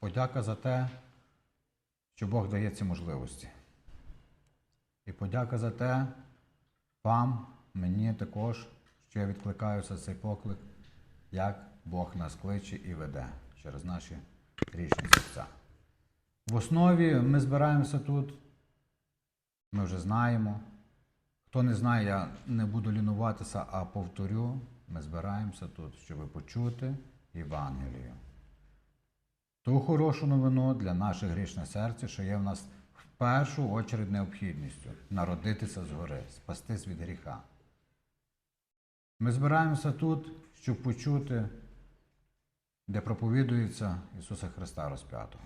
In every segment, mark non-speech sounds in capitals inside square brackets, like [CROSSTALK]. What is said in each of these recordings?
подяка за те, що Бог дає ці можливості. І подяка за те вам, мені також, що я відкликаюся цей поклик, як Бог нас кличе і веде через наші річні серця. В основі ми збираємося тут, ми вже знаємо. Хто не знає, я не буду лінуватися, а повторю, ми збираємося тут, щоб почути Євангелію. Ту хорошу новину для наших грішних серців, що є в нас в першу очередь необхідністю народитися згори, спастись від гріха. Ми збираємося тут, щоб почути, де проповідується Ісуса Христа розп'ятого.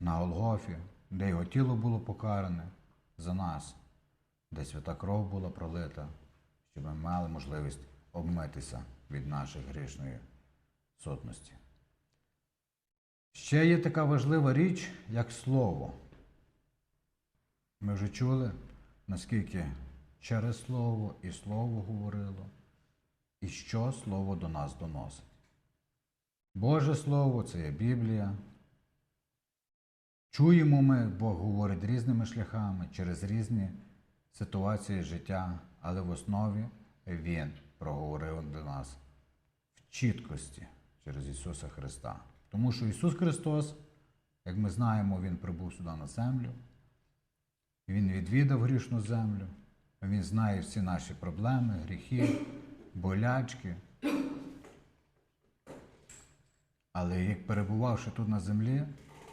На Голгофі, де його тіло було покаране за нас, де свята кров була пролита, щоб ми мали можливість обмитися від нашої грішної сутності. Ще є така важлива річ, як слово. Ми вже чули, наскільки через слово і слово говорило, і що слово до нас доносить. Боже Слово це є Біблія. Чуємо ми, Бог говорить різними шляхами через різні ситуації життя, але в основі Він проговорив до нас в чіткості через Ісуса Христа. Тому що Ісус Христос, як ми знаємо, Він прибув сюди на землю, Він відвідав грішну землю, Він знає всі наші проблеми, гріхи, болячки. Але як перебувавши тут на землі,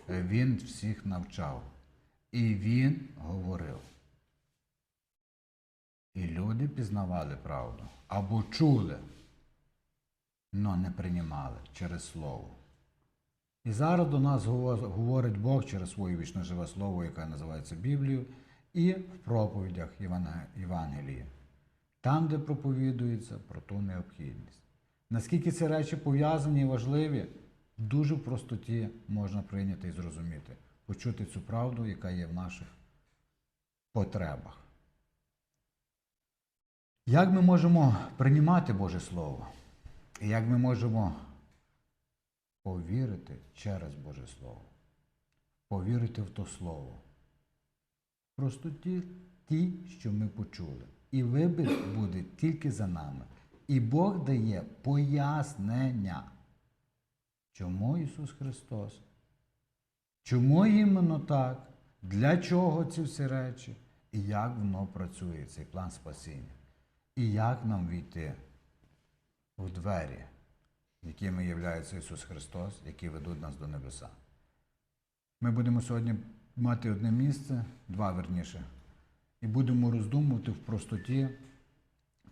Він всіх навчав. І Він говорив. І люди пізнавали правду або чули, але не приймали через слово. І зараз до нас говорить Бог через своє вічне живе слово, яке називається Біблією, і в проповідях Євангелії, там, де проповідується про ту необхідність. Наскільки ці речі пов'язані і важливі, дуже в простоті можна прийняти і зрозуміти, почути цю правду, яка є в наших потребах. Як ми можемо приймати Боже Слово? І як ми можемо повірити через Боже Слово? Повірити в то Слово. Просто ті, ті, що ми почули. І вибір буде тільки за нами. І Бог дає пояснення, чому Ісус Христос, чому іменно так, для чого ці всі речі, і як воно працює, цей план спасіння. І як нам війти в двері, якими є Ісус Христос, які ведуть нас до небеса. Ми будемо сьогодні мати одне місце, два верніше, і будемо роздумувати в простоті.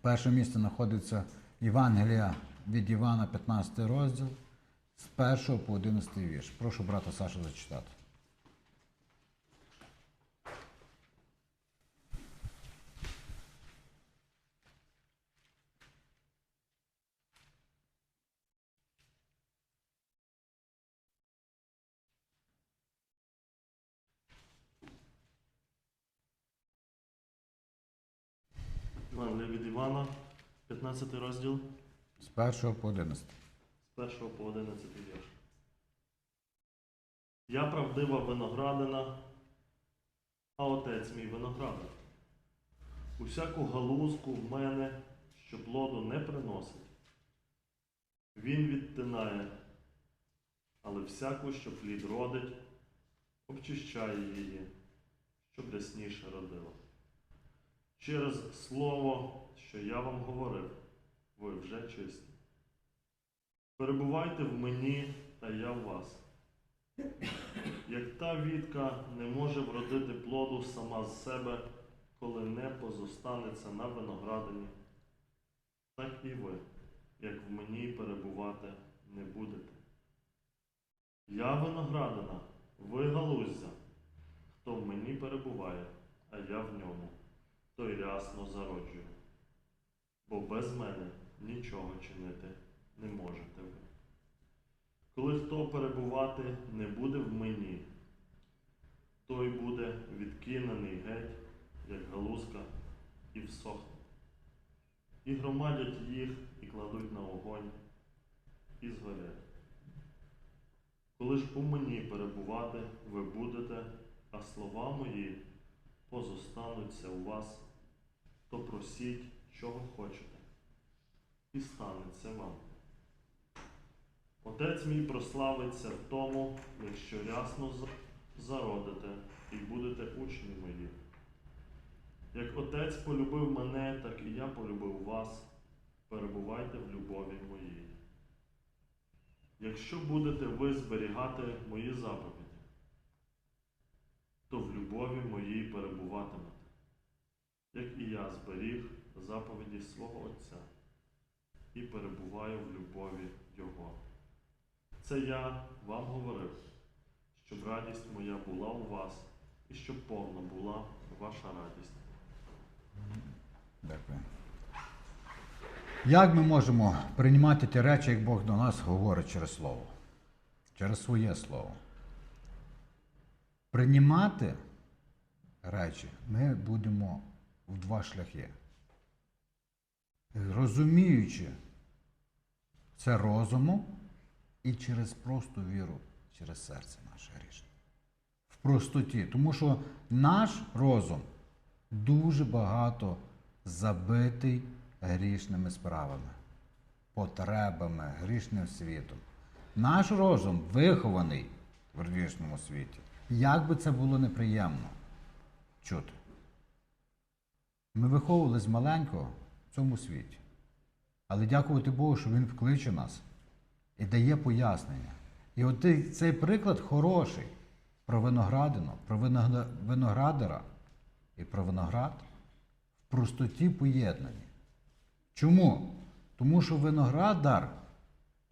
Перше місце знаходиться Євангелія від Івана, 15 розділ, з 1 по 11 вірш. Прошу брата Сашу зачитати. Євангелія від Івана, 15 розділ, З 1 по 11. з 1 по 11 вірш. Я правдива виноградина, а отець мій виноградар. Усяку галузку в мене, що плоду не приносить. Він відтинає, але всяку, що плід родить, обчищає її, щоб рясніше родила. Через слово, що я вам говорив, ви вже чисті. Перебувайте в мені, та я в вас. Як та вітка не може вродити плоду сама з себе, коли не позостанеться на виноградині, так і ви, як в мені перебувати не будете. Я виноградина, ви галуздя, хто в мені перебуває, а я в ньому той рясно зароджує. Бо без мене нічого чинити не можете ви. Коли хто перебувати не буде в мені, той буде відкинений геть, як галузка, і всохне. І громадять їх і кладуть на огонь, і згорять. Коли ж у мені перебувати ви будете, а слова мої позостануться у вас, то просіть, чого хочете, і станеться вам. Отець мій прославиться в тому, якщо рясно зародите і будете учні мої. Як Отець полюбив мене, так і я полюбив вас. Перебувайте в любові моїй. Якщо будете ви зберігати мої заповіді, то в любові моїй перебуватимете, як і я зберіг заповіді свого Отця і перебуваю в любові Його. Це я вам говорив, щоб радість моя була у вас і щоб повна була ваша радість. Дякую. Як ми можемо приймати ті речі, як Бог до нас говорить через Слово? Через своє Слово. Приймати речі ми будемо в два шляхи. Розуміючи це розумом і через просту віру, через серце наше грішне. В простоті. Тому що наш розум дуже багато забитий грішними справами, потребами, грішним світом. Наш розум вихований в грішному світі. Як би це було неприємно чути. Ми виховувались маленького в цьому світі. Але дякувати Богу, що Він вкличе нас і дає пояснення. І от цей приклад хороший про виноградину, про виногра- виноградара і про виноград в простоті поєднані. Чому? Тому що виноградар,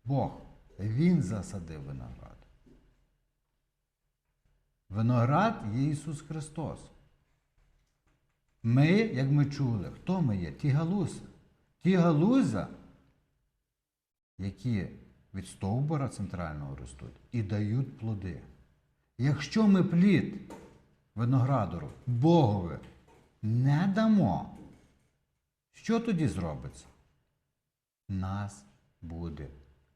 Бог, Він засадив виноград. Виноград є Ісус Христос. Ми, як ми чули, хто ми є? Ті галузи. Ті галузя, які від стовбура центрального ростуть і дають плоди. Якщо ми плід виноградару Богові не дамо, що тоді зробиться? Нас буде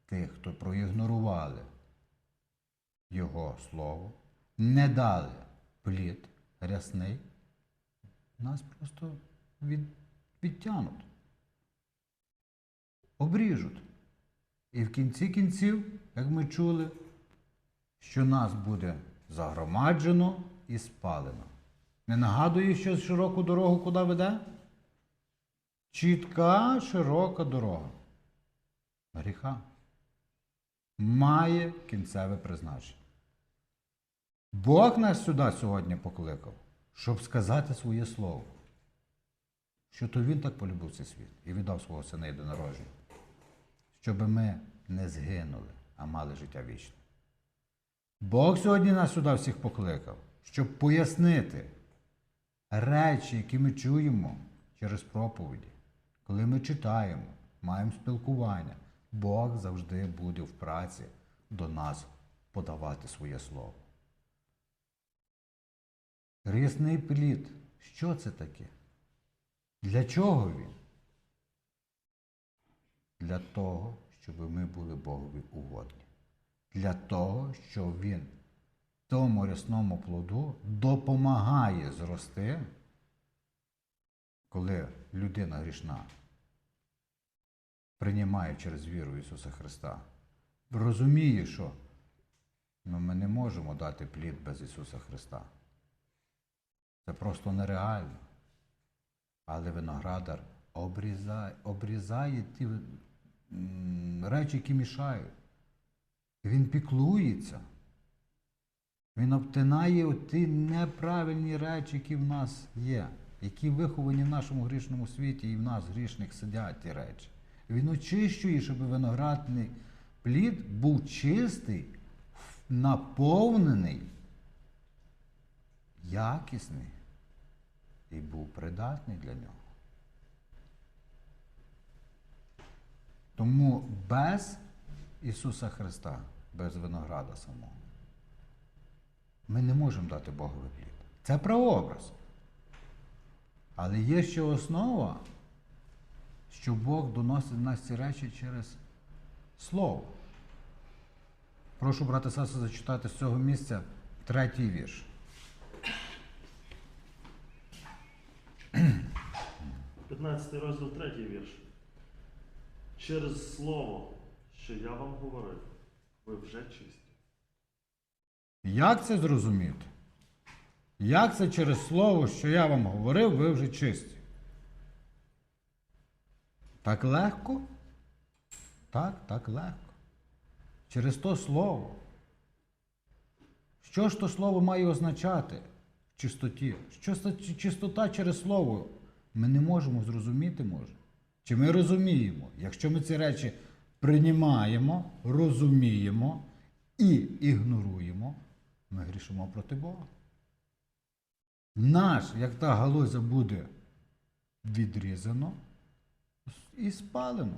тих, хто проігнорували Його Слово, не дали плід рясний, нас просто від, відтянуть, обріжуть. І в кінці кінців, як ми чули, що нас буде загромаджено і спалено. Не нагадує щось широку дорогу, куди веде? Чітка, широка дорога. Гріха. Має кінцеве призначення. Бог нас сюди сьогодні покликав, щоб сказати своє слово. Що то Він так полюбив цей світ і віддав свого сина єдинородження, щоб ми не згинули, а мали життя вічне. Бог сьогодні нас сюди всіх покликав, щоб пояснити речі, які ми чуємо через проповіді, коли ми читаємо, маємо спілкування. Бог завжди буде в праці до нас подавати своє слово. Рісний плід. Що це таке? Для чого він? Для того, щоб ми були Богові угодні. Для того, щоб він тому рясному плоду допомагає зрости, коли людина грішна приймає через віру Ісуса Христа, розуміє, що ну, ми не можемо дати плід без Ісуса Христа. Це просто нереально. Але виноградар обрізає, обрізає ті речі, які мішають. Він піклується. Він обтинає ті неправильні речі, які в нас є, які виховані в нашому грішному світі, і в нас грішних сидять ті речі. Він очищує, щоб виноградний плід був чистий, наповнений, якісний і був придатний для нього. Тому без Ісуса Христа, без винограда самого, ми не можемо дати Богові плід. Це прообраз. Але є ще основа, що Бог доносить до нас ці речі через Слово. Прошу брати сесу зачитати з цього місця третій вірш. 15 розділ, третій вірш. Через слово, що я вам говорив, ви вже чисті. Як це зрозуміти? Як це через слово, що я вам говорив, ви вже чисті? Так легко? Так, так легко. Через то слово. Що ж то слово має означати чистоті? Що чистота через слово? Ми не можемо зрозуміти, може. Чи ми розуміємо? Якщо ми ці речі приймаємо, розуміємо і ігноруємо, ми грішимо проти Бога. Наш, як та галузя буде відрізано і спалено.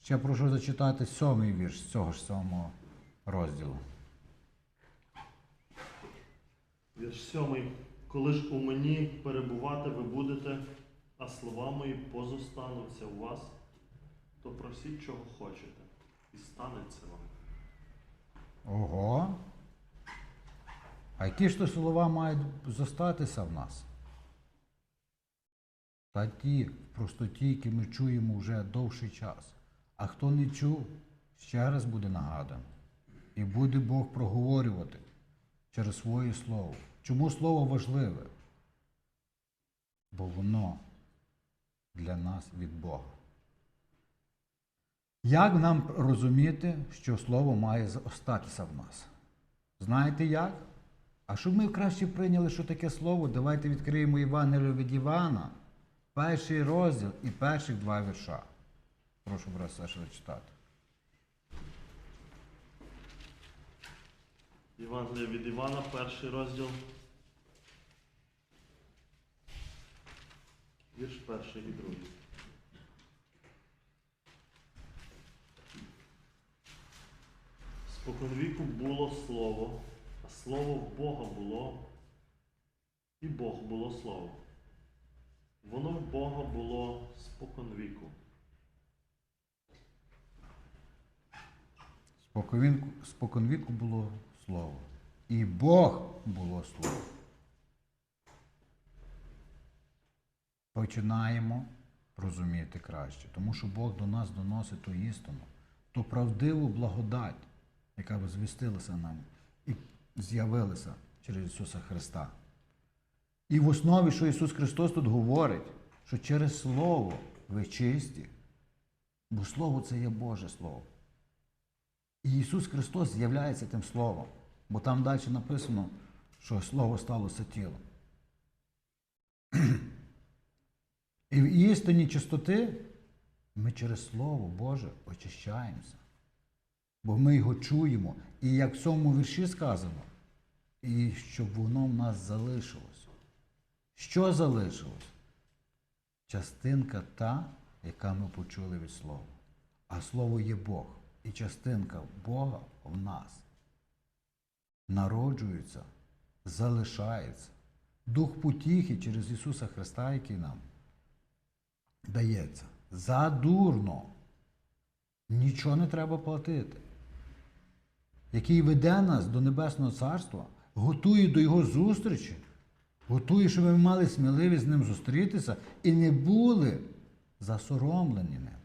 Ще прошу зачитати сьомий вірш цього ж самого розділу. Вірш сьомий. Коли ж у мені перебувати ви будете, а слова мої позостануться у вас, то просіть, чого хочете, і станеться вам. Ого. А які ж то слова мають зостатися в нас? Та ті в простоті, які ми чуємо вже довший час. А хто не чув, ще раз буде нагадано. І буде Бог проговорювати через своє слово. Чому слово важливе? Бо воно для нас від Бога. Як нам розуміти, що слово має остатися в нас? Знаєте як? А щоб ми краще прийняли, що таке слово, давайте відкриємо Євангелію від Івана, перший розділ і перших два вірша. Прошу брат Саша зачитати. Євангелія від Івана, перший розділ. Вірш перший і другий. Споконвіку було слово, а слово в Бога було, і Бог було слово. Воно в Бога було споконвіку. Споконвіку, було слово. І Бог було слово. Починаємо розуміти краще, тому що Бог до нас доносить ту істину, ту правдиву благодать, яка возвістилася нам і з'явилася через Ісуса Христа. І в основі, що Ісус Христос тут говорить, що через Слово ви чисті, бо Слово це є Боже Слово. Ісус Христос з'являється тим Словом, бо там далі написано, що Слово сталося тілом. І в істині чистоти ми через Слово Боже очищаємося. Бо ми його чуємо. І як в цьому вірші сказано, і щоб воно в нас залишилось. Що залишилось? Частинка та, яка ми почули від Слова. А Слово є Бог. І частинка Бога в нас народжується, залишається. Дух потіхи через Ісуса Христа, який нам дається. Задурно. Нічого не треба платити. Який веде нас до Небесного Царства, готує до Його зустрічі, готує, щоб ми мали сміливість з ним зустрітися і не були засоромлені ним.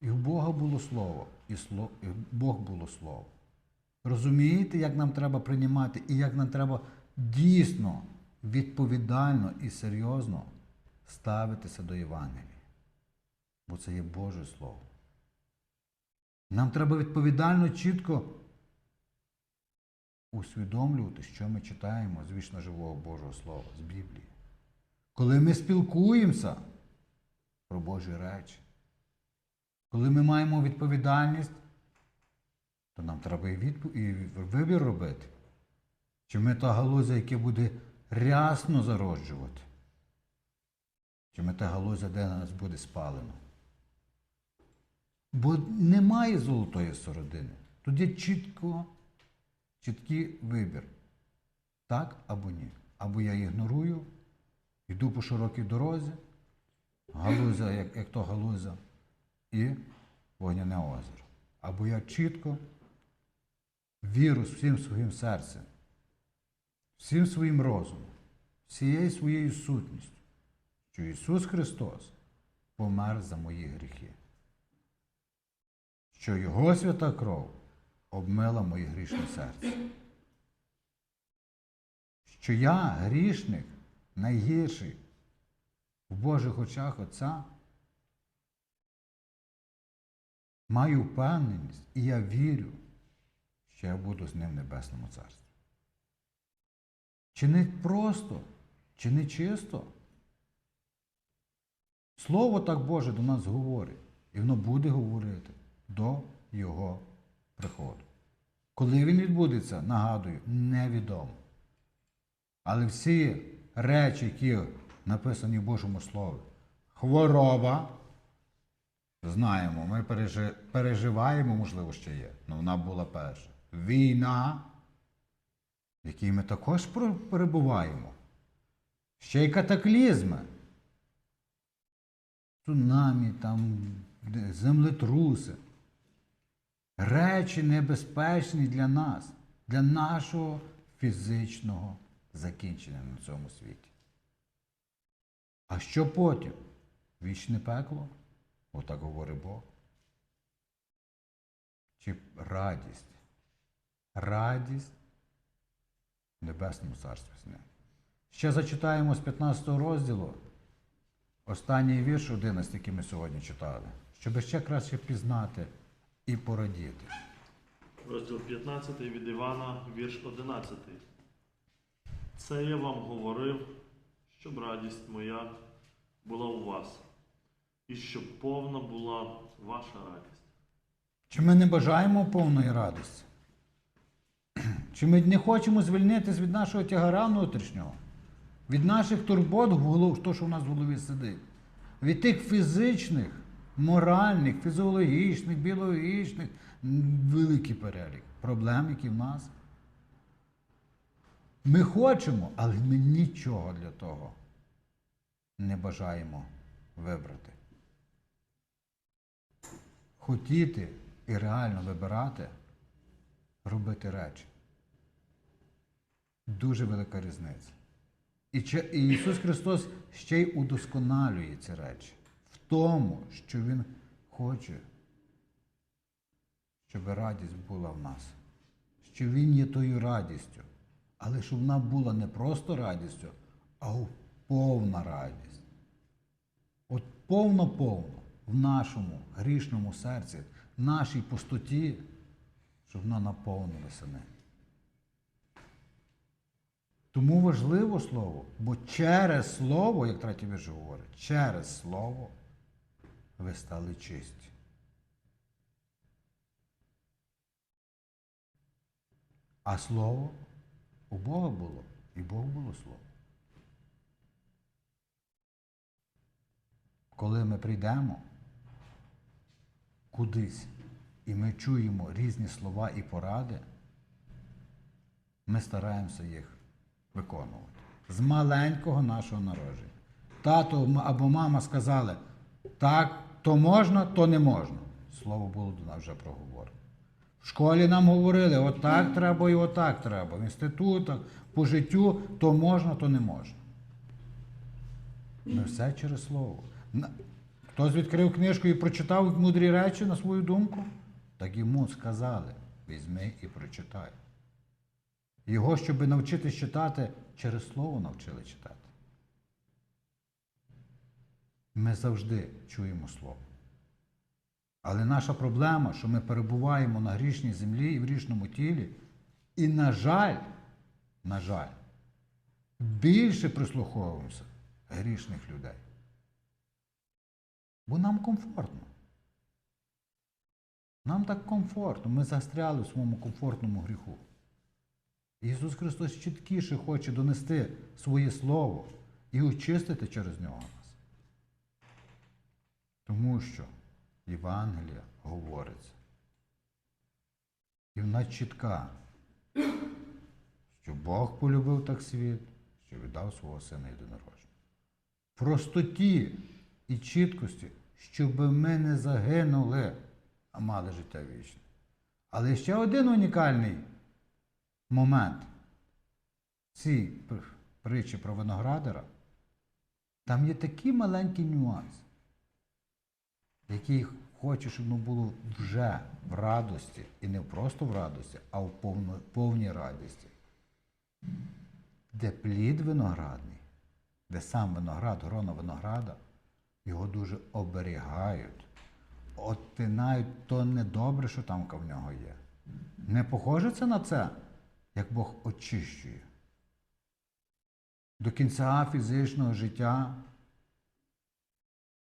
І в Бога було слово, і, слово, і Бог було слово. Розумієте, як нам треба приймати і як нам треба дійсно, відповідально і серйозно ставитися до Євангелія. Бо це є Боже Слово. Нам треба відповідально, чітко усвідомлювати, що ми читаємо з вічно живого Божого Слова, з Біблії. Коли ми спілкуємося про Божі речі, коли ми маємо відповідальність, то нам треба і, відпо- і вибір робити. Чи ми та галузя, яка буде рясно зароджувати, чи ми та галузя, де нас буде спалено. Бо немає золотої середини. Тут є чітко, чіткий вибір. Так або ні. Або я ігнорую, йду по широкій дорозі, галузя, як, як то галузя, і вогняне озеро. Або я чітко віру всім своїм серцем, всім своїм розумом, всією своєю сутністю, що Ісус Христос помер за мої гріхи, що Його свята кров обмила моє грішне серце, що я грішник найгірший в Божих очах Отця. Маю впевненість і я вірю, що я буду з ним в Небесному Царстві. Чи не просто, чи не чисто? Слово так Боже до нас говорить, і воно буде говорити до Його приходу. Коли він відбудеться, нагадую, невідомо. Але всі речі, які написані в Божому Слові, хвороба, знаємо, ми пережи- переживаємо, можливо, ще є, але вона була перша. Війна, в якій ми також перебуваємо. Ще й катаклізми. Цунамі, там, землетруси. Речі небезпечні для нас, для нашого фізичного закінчення на цьому світі. А що потім? Вічне пекло? Отак говорить Бог. Чи радість? Радість Небесному Царстві з. Ще зачитаємо з 15 розділу останній вірш 11, який ми сьогодні читали, щоб ще краще пізнати і порадіти. Розділ 15 від Івана, вірш 11. Це я вам говорив, щоб радість моя була у вас, і щоб повна була ваша радість. Чи ми не бажаємо повної радості? [CLEARS THROAT] Чи ми не хочемо звільнитись від нашого тягара внутрішнього, від наших турбот, то, що в нас в голові сидить, від тих фізичних, моральних, фізіологічних, біологічних, великий перелік проблем, які в нас. Ми хочемо, але ми нічого для того не бажаємо вибрати. Хотіти і реально вибирати, робити речі. Дуже велика різниця. І, Ісус Христос ще й удосконалює ці речі в тому, що Він хоче, щоб радість була в нас, що Він є тою радістю, але щоб вона була не просто радістю, а повна радість. От повно-повно в нашому грішному серці, нашій пустоті, щоб вона наповнилася ним. Тому важливо слово, бо через слово, як третій вірш говорить, через слово ви стали чисті. А слово у Бога було, і Бог було слово. Коли ми прийдемо кудись і ми чуємо різні слова і поради, ми стараємося їх виконувати. З маленького нашого народження. Тато або мама сказали, так, то можна, то не можна. Слово було до нас вже проговорено. В школі нам говорили, отак треба і отак треба. В інститутах, по життю, то можна, то не можна. Ми все через слово. Хтось відкрив книжку і прочитав мудрі речі на свою думку, так йому сказали, візьми і прочитай. Його, щоб навчитись читати, через слово навчили читати. Ми завжди чуємо слово. Але наша проблема, що ми перебуваємо на грішній землі і в грішному тілі, і, на жаль, на жаль, більше прислуховуємося грішних людей. Бо нам комфортно. Нам так комфортно. Ми застряли в своєму комфортному гріху. Ісус Христос чіткіше хоче донести своє Слово і очистити через нього нас. Тому що Євангелія говориться. І вона чітка, що Бог полюбив так світ, що віддав свого Сина єдинородженого. В простоті і чіткості, щоб ми не загинули, а мали життя вічне. Але ще один унікальний момент. Пр- притчі про виноградаря, там є такий маленький нюанс, який хочу, щоб воно було вже в радості, і не просто в радості, а в повній радості. Де плід виноградний, де сам виноград, грона винограда, його дуже оберігають, оттинають то недобре, що там в нього є. Не похоже це на це, як Бог очищує. До кінця фізичного життя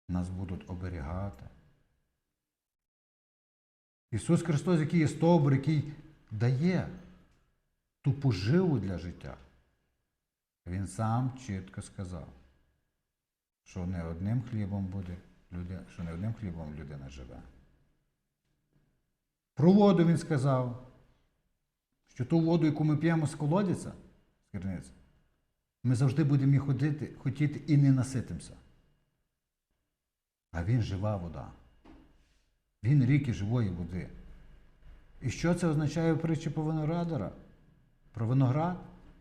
нас будуть оберігати. Ісус Христос, який є стовбур, який дає ту поживу для життя. Він сам чітко сказав, що не одним хлібом буде людина, що не одним хлібом людина живе. Про воду він сказав, що ту воду, яку ми п'ємо з колодязя, з керниці, ми завжди будемо ходити, хотіти і не наситимося. А він жива вода. Він ріки живої води. І що це означає в притчі про виноградара? Про виноград,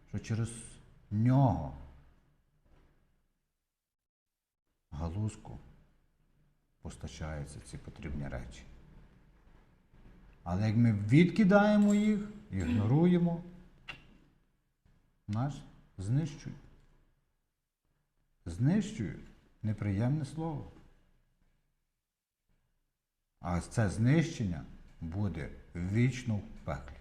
що через нього галузку постачаються ці потрібні речі. Але як ми відкидаємо їх, ігноруємо, нас знищують. Знищують неприємне слово. А це знищення буде вічно в пеклі.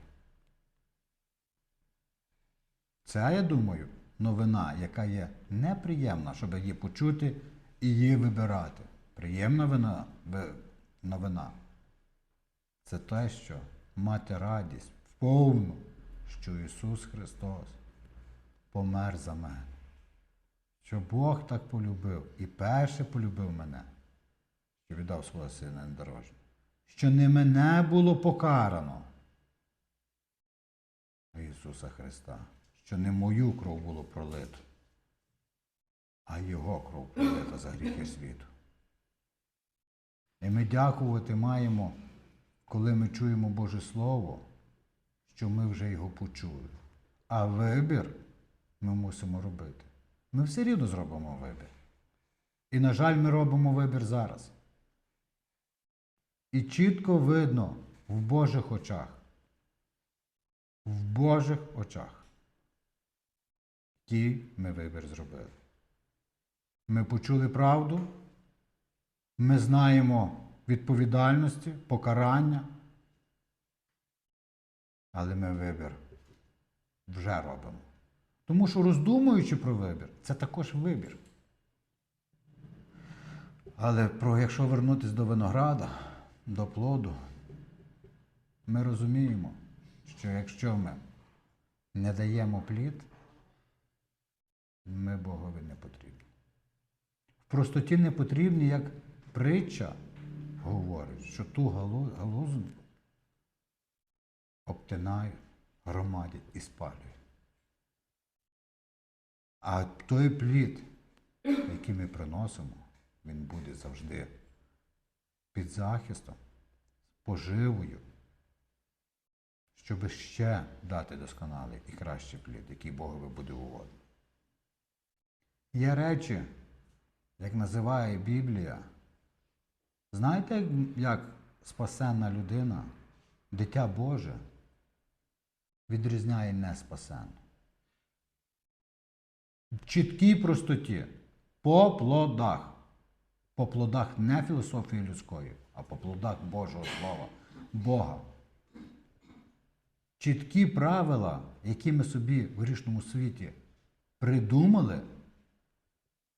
Це, я думаю, новина, яка є неприємна, щоб її почути і її вибирати. Приємна вина, новина. Це те, що мати радість повну, що Ісус Христос помер за мене. Що Бог так полюбив і перше полюбив мене, що віддав свого сина недорожнього. Що не мене було покарано. Ісуса Христа, що не мою кров було пролито, а Його кров пролита за гріхи світу. І ми дякувати маємо, коли ми чуємо Боже Слово, що ми вже його почули. А вибір ми мусимо робити. Ми все рівно зробимо вибір. І, на жаль, ми робимо вибір зараз. І чітко видно в Божих очах. В Божих очах. Який ми вибір зробили. Ми почули правду, ми знаємо відповідальності, покарання, але ми вибір вже робимо. Тому що роздумуючи про вибір, це також вибір. Але про, якщо вернутися до винограда, до плоду, ми розуміємо, що якщо ми не даємо плід, ми Богові не потрібні. Простоті не потрібні, як притча говорить, що ту галу- галузу обтинають, громадять і спалюють. А той плід, який ми приносимо, він буде завжди під захистом, поживою, щоб ще дати досконалий і кращий плід, який Богові буде угодно. Є речі, як називає Біблія. Знаєте, як- спасенна людина, дитя Боже, відрізняє неспасенну? В чіткій простоті, по плодах. По плодах не філософії людської, а по плодах Божого Слова, Бога. Чіткі правила, які ми собі в грішному світі придумали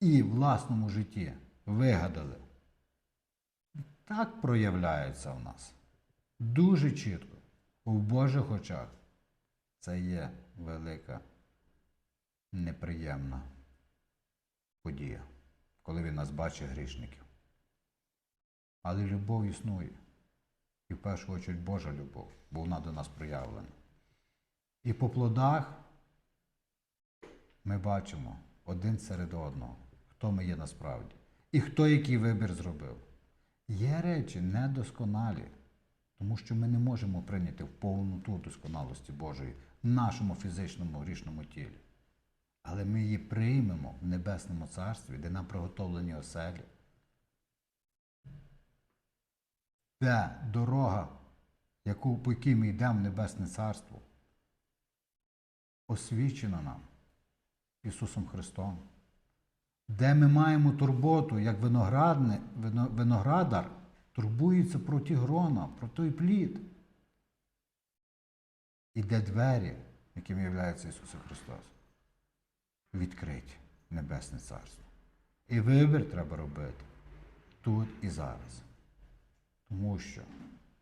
і власному житті вигадали, так проявляються в нас. Дуже чітко. У Божих очах це є велика неприємна подія, коли він нас бачить грішників. Але любов існує. І в першу чергу Божа любов, бо вона до нас проявлена. І по плодах ми бачимо один серед одного, хто ми є насправді. І хто який вибір зробив. Є речі недосконалі, Тому що ми не можемо прийняти в повноту досконалості Божої в нашому фізичному грішному тілі. Але ми її приймемо в Небесному Царстві, де нам приготовлені оселі. Де дорога, яку, по якій ми йдемо в Небесне Царство, освічена нам Ісусом Христом, де ми маємо турботу, як виноградне, вино- виноградар турбується про ті грона, про той плід. І де двері, якими є Ісус Христос, відкриті Небесне Царство. І вибір треба робити тут і зараз. Тому що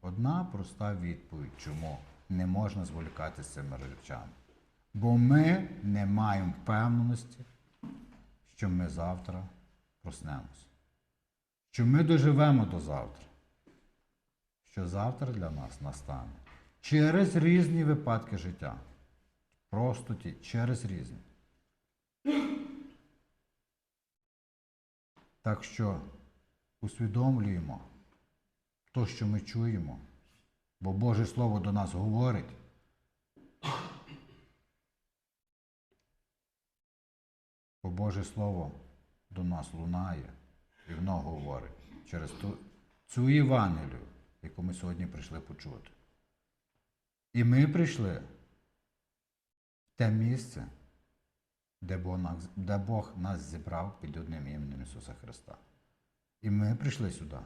одна проста відповідь, чому не можна зволікати з цими речами. Бо ми не маємо впевненості, що ми завтра проснемося. Що ми доживемо до завтра. Що завтра для нас настане. Через різні випадки життя. Просто ті, через різні. Так що усвідомлюємо то, що ми чуємо, бо Боже Слово до нас говорить. Бо Боже Слово до нас лунає і воно говорить через ту, цю Євангелію, яку ми сьогодні прийшли почути. І ми прийшли в те місце, де Бог, нас, де Бог нас зібрав під одним іменем Ісуса Христа. І ми прийшли сюди,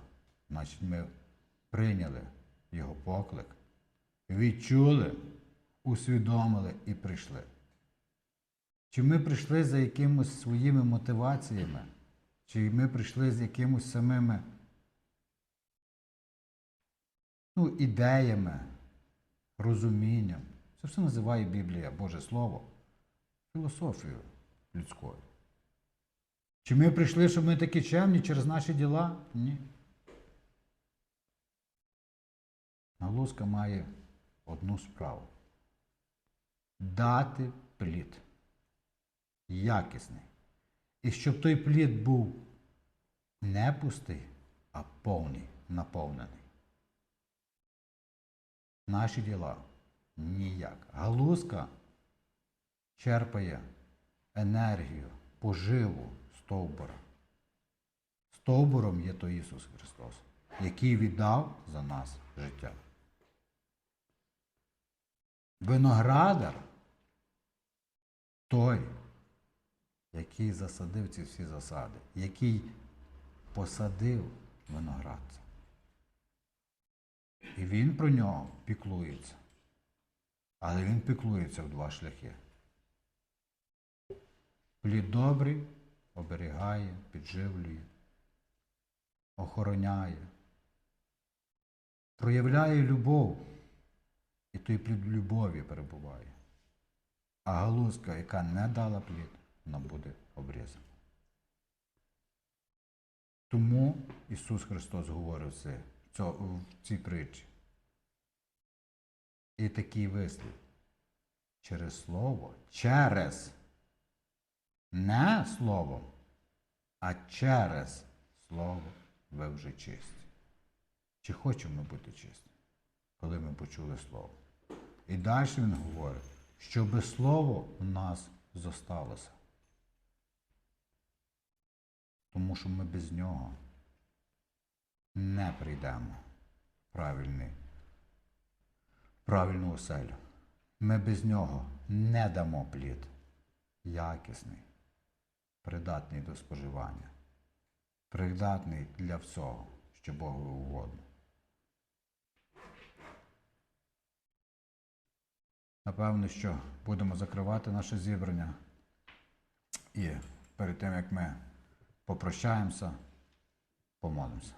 значить ми прийняли Його поклик, відчули, усвідомили і прийшли. Чи ми прийшли за якимось своїми мотиваціями, чи ми прийшли з якимось самими ну, ідеями, розумінням. Це все називає Біблія, Боже Слово, філософією людською. Чи ми прийшли, щоб ми такі чемні через наші діла? Ні. Галузка має одну справу дати плід. Якісний. І щоб той плід був не пустий, а повний, наповнений. Наші діла ніяк. Галузка черпає енергію, поживу стовбура. Стовбуром є то Ісус Христос, який віддав за нас життя. Виноградар той, який засадив ці всі засади, який посадив виноградця. І він про нього піклується. Але він піклується в два шляхи. Плід добрий оберігає, підживлює, охороняє, проявляє любов, і той плід любові перебуває. А галузка, яка не дала плід, вона буде обрізана. Тому Ісус Христос говорив це в цій притчі. І такий вислів. Через слово, через не словом, а через слово ви вже чисті. Чи хочемо ми бути чисті, коли ми почули слово? І далі він говорить, щоб слово в нас зосталося. Тому що ми без нього не прийдемо правильний, правильну оселю. Ми без нього не дамо плід якісний, придатний до споживання, придатний для всього, що Богу угодно. Напевно, що будемо закривати наше зібрання. І перед тим, як ми попрощаємося, помолимося.